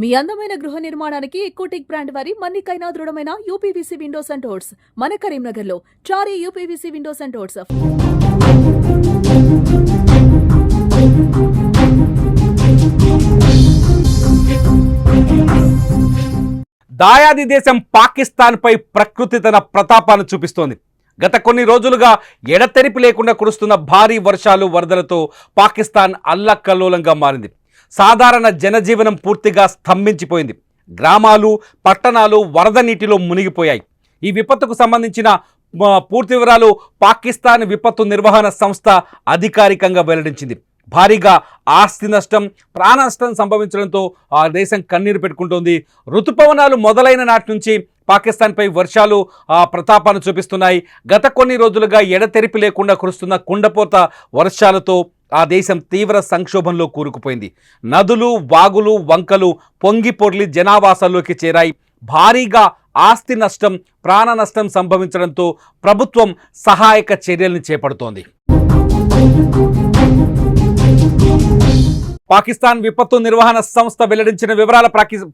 మీ అందమైన గృహ నిర్మాణానికి ఎకోటెక్ బ్రాండ్ వారి మన్నికైనా దృఢమైన యూపీవీసీ విండోస్ అండ్ డోర్స్ మన కరీంనగర్లో Chari UPVC windows and doors. దాయాది దేశం పాకిస్తాన్పై ప్రకృతి తన ప్రతాపాన్ని చూపిస్తోంది. గత కొన్ని రోజులుగా ఎడతెరిపి లేకుండా కురుస్తున్న భారీ వర్షాలు వరదలతో పాకిస్తాన్ అల్లకల్లోలంగా మారింది. సాధారణ జనజీవనం పూర్తిగా స్తంభించిపోయింది. గ్రామాలు పట్టణాలు వరద నీటిలో మునిగిపోయాయి. ఈ విపత్తుకు సంబంధించిన పూర్తి వివరాలు పాకిస్తాన్ విపత్తు నిర్వహణ సంస్థ అధికారికంగా వెల్లడించింది. భారీగా ఆస్తి నష్టం ప్రాణ నష్టం సంభవించడంతో ఆ దేశం కన్నీరు పెట్టుకుంటోంది. ఋతుపవనాలు మొదలైన నాటి నుంచి పాకిస్తాన్పై వర్షాలు ఆ, ప్రతాపాన్ని చూపిస్తున్నాయి. గత కొన్ని రోజులుగా ఎడతెరిపి లేకుండా కురుస్తున్న కుండపోత వర్షాలతో ఆ దేశం తీవ్ర సంక్షోభంలో కూరుకుపోయింది. నదులు వాగులు వంకలు పొంగి పొర్లి జనావాసాల్లోకి చేరాయి. భారీగా ఆస్తి నష్టం ప్రాణ నష్టం సంభవించడంతో ప్రభుత్వం సహాయక చర్యలను చేపడుతోంది. పాకిస్తాన్ విపత్తు నిర్వహణ సంస్థ వెల్లడించిన వివరాల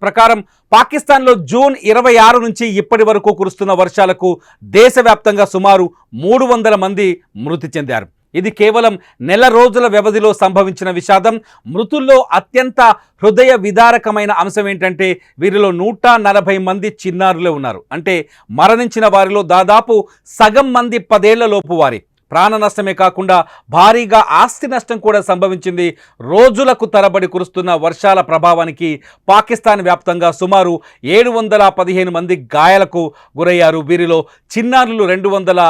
ప్రకారం పాకిస్తాన్లో జూన్ ఇరవై ఆరు నుంచి ఇప్పటి వరకు కురుస్తున్న వర్షాలకు దేశవ్యాప్తంగా సుమారు మూడు వందల మంది మృతి చెందారు. ఇది కేవలం నెల రోజుల వ్యవధిలో సంభవించిన విషాదం. మృతుల్లో అత్యంత హృదయ విదారకమైన అంశం ఏంటంటే వీరిలో నూట నలభై మంది చిన్నారులే ఉన్నారు. అంటే మరణించిన వారిలో దాదాపు సగం మంది పదేళ్ళలోపు వారి. ప్రాణ నష్టమే కాకుండా భారీగా ఆస్తి నష్టం కూడా సంభవించింది. రోజులకు తరబడి కురుస్తున్న వర్షాల ప్రభావానికి పాకిస్తాన్ వ్యాప్తంగా సుమారు ఏడు వందల పదిహేను మంది గాయాలకు గురయ్యారు. వీరిలో చిన్నారులు రెండు వందల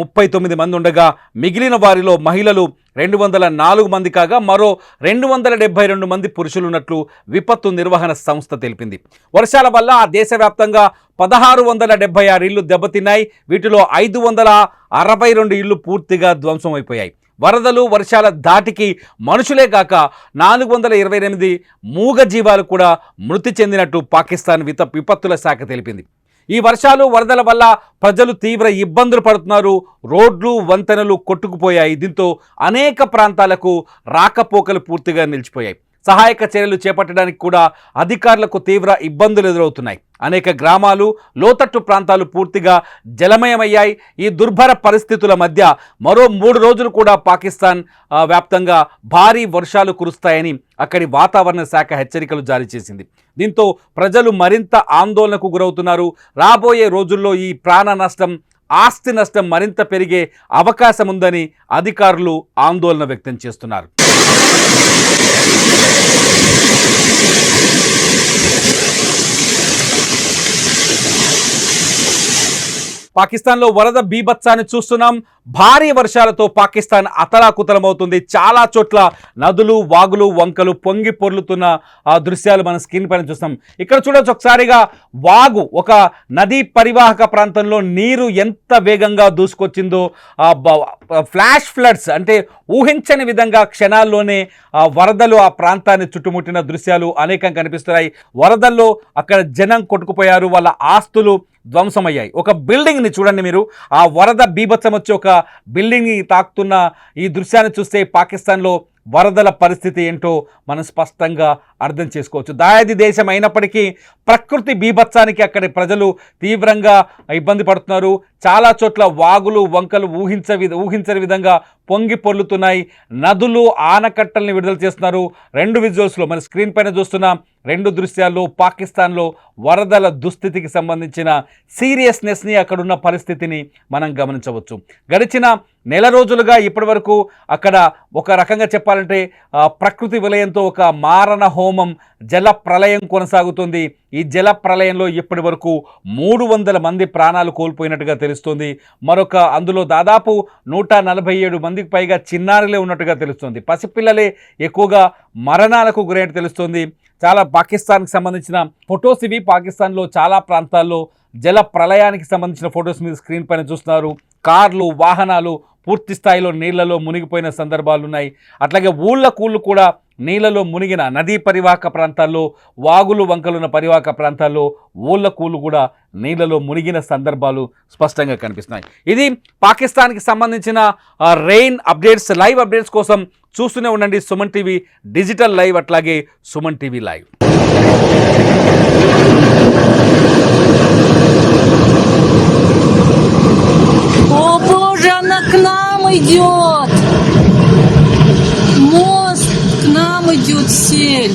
ముప్పై తొమ్మిది మంది ఉండగా మిగిలిన వారిలో మహిళలు రెండు వందల నాలుగు మంది కాగా మరో రెండు వందల డెబ్బై రెండు మంది పురుషులున్నట్లు విపత్తు నిర్వహణ సంస్థ తెలిపింది. వర్షాల వల్ల ఆ దేశవ్యాప్తంగా పదహారు వందల డెబ్బై ఆరు ఇళ్ళు దెబ్బతిన్నాయి. వీటిలో ఐదు వందల అరవై రెండు ఇళ్ళు పూర్తిగా ధ్వంసం అయిపోయాయి వరదలు వర్షాల ధాటికి మనుషులే కాక నాలుగు వందల ఇరవై ఎనిమిది మూగ జీవాలు కూడా మృతి చెందినట్టు పాకిస్తాన్ విత విపత్తుల శాఖ తెలిపింది. ఈ వర్షాలు వరదల వల్ల ప్రజలు తీవ్ర ఇబ్బందులు పడుతున్నారు. రోడ్లు వంతెనలు కొట్టుకుపోయాయి. దీంతో అనేక ప్రాంతాలకు రాకపోకలు పూర్తిగా నిలిచిపోయాయి. సహాయక చర్యలు చేపట్టడానికి కూడా అధికారులకు తీవ్ర ఇబ్బందులు ఎదురవుతున్నాయి. అనేక గ్రామాలు లోతట్టు ప్రాంతాలు పూర్తిగా జలమయమయ్యాయి. ఈ దుర్భర పరిస్థితుల మధ్య మరో మూడు రోజులు కూడా పాకిస్తాన్ వ్యాప్తంగా భారీ వర్షాలు కురుస్తాయని అక్కడి వాతావరణ శాఖ హెచ్చరికలు జారీ చేసింది. దీంతో ప్రజలు మరింత ఆందోళనకు గురవుతున్నారు. రాబోయే రోజుల్లో ఈ ప్రాణ నష్టం ఆస్తి నష్టం మరింత పెరిగే అవకాశం ఉందని అధికారులు ఆందోళన వ్యక్తం చేస్తున్నారు. పాకిస్తాన్లో వరద బీభత్సాన్ని చూస్తున్నాం. భారీ వర్షాలతో పాకిస్తాన్ అతలాకుతలమవుతుంది. చాలా చోట్ల నదులు వాగులు వంకలు పొంగి పొర్లుతున్న ఆ దృశ్యాలు మన స్క్రీన్ పైన చూస్తాం ఇక్కడ చూడొచ్చు ఒకసారిగా వాగు ఒక నదీ పరివాహక ప్రాంతంలో నీరు ఎంత వేగంగా దూసుకొచ్చిందో. ఫ్లాష్ ఫ్లడ్స్ అంటే ఊహించని విధంగా క్షణాల్లోనే ఆ వరదలు ఆ ప్రాంతాన్ని చుట్టుముట్టిన దృశ్యాలు అనేకం కనిపిస్తున్నాయి. వరదల్లో అక్కడ జనం కొట్టుకుపోయారు వాళ్ళ ఆస్తులు ధ్వంసమయ్యాయి. ఒక బిల్డింగ్ని చూడండి మీరు. ఆ వరద బీభత్సం వచ్చి ఒక బిల్డింగ్ని తాకుతున్న ఈ దృశ్యాన్ని చూస్తే పాకిస్తాన్లో వరదల పరిస్థితి ఏంటో మనం స్పష్టంగా అర్థం చేసుకోవచ్చు. దాయాది దేశం అయినప్పటికీ ప్రకృతి బీభత్సానికి అక్కడి ప్రజలు తీవ్రంగా ఇబ్బంది పడుతున్నారు. చాలా చోట్ల వాగులు వంకలు ఊహించ ఊహించని విధంగా పొంగి పొర్లుతున్నాయి. నదులు ఆనకట్టల్ని విడుదల చేస్తున్నారు. రెండు విజువల్స్లో మన స్క్రీన్ పైన చూస్తున్నాం. రెండు దృశ్యాల్లో పాకిస్తాన్లో వరదల దుస్థితికి సంబంధించిన సీరియస్నెస్ని అక్కడున్న పరిస్థితిని మనం గమనించవచ్చు. గడిచిన నెల రోజులుగా ఇప్పటి వరకు అక్కడ ఒక రకంగా చెప్పాలంటే ప్రకృతి విలయంతో ఒక మారణ హోమం జల ప్రళయం కొనసాగుతుంది. ఈ జల ప్రళయంలో ఇప్పటి వరకు మూడు వందల మంది ప్రాణాలు కోల్పోయినట్టుగా తెలుస్తోంది. మరొక అందులో దాదాపు నూట నలభై ఏడు మందికి పైగా చిన్నారులే ఉన్నట్టుగా తెలుస్తుంది. పసిపిల్లలే ఎక్కువగా మరణాలకు గురైనట్టు తెలుస్తుంది. చాలా పాకిస్తాన్కి సంబంధించిన ఫొటోస్ ఇవి. పాకిస్తాన్లో చాలా ప్రాంతాల్లో జల ప్రళయానికి సంబంధించిన ఫొటోస్ మీరు స్క్రీన్ పైన చూస్తున్నారు. కార్లు వాహనాలు పూర్తి స్థాయిలో నీళ్ళలో మునిగిపోయిన సందర్భాలు ఉన్నాయి అట్లాగే ఊళ్ళ కూళ్ళు కూడా నీళ్ళలో మునిగిన నదీ పరివాహక ప్రాంతాల్లో వాగులు వంకలున్న పరివాహక ప్రాంతాల్లో ఊళ్ళ కూళ్ళు కూడా నీళ్ళలో మునిగిన సందర్భాలు స్పష్టంగా కనిపిస్తున్నాయి. ఇది పాకిస్తాన్కి సంబంధించిన రెయిన్ అప్డేట్స్ లైవ్ అప్డేట్స్ కోసం చూస్తూనే ఉండండి సుమన్ టీవీ డిజిటల్ లైవ్ అట్లాగే సుమన్ టీవీ లైవ్. Идет. Мост к нам идет сель.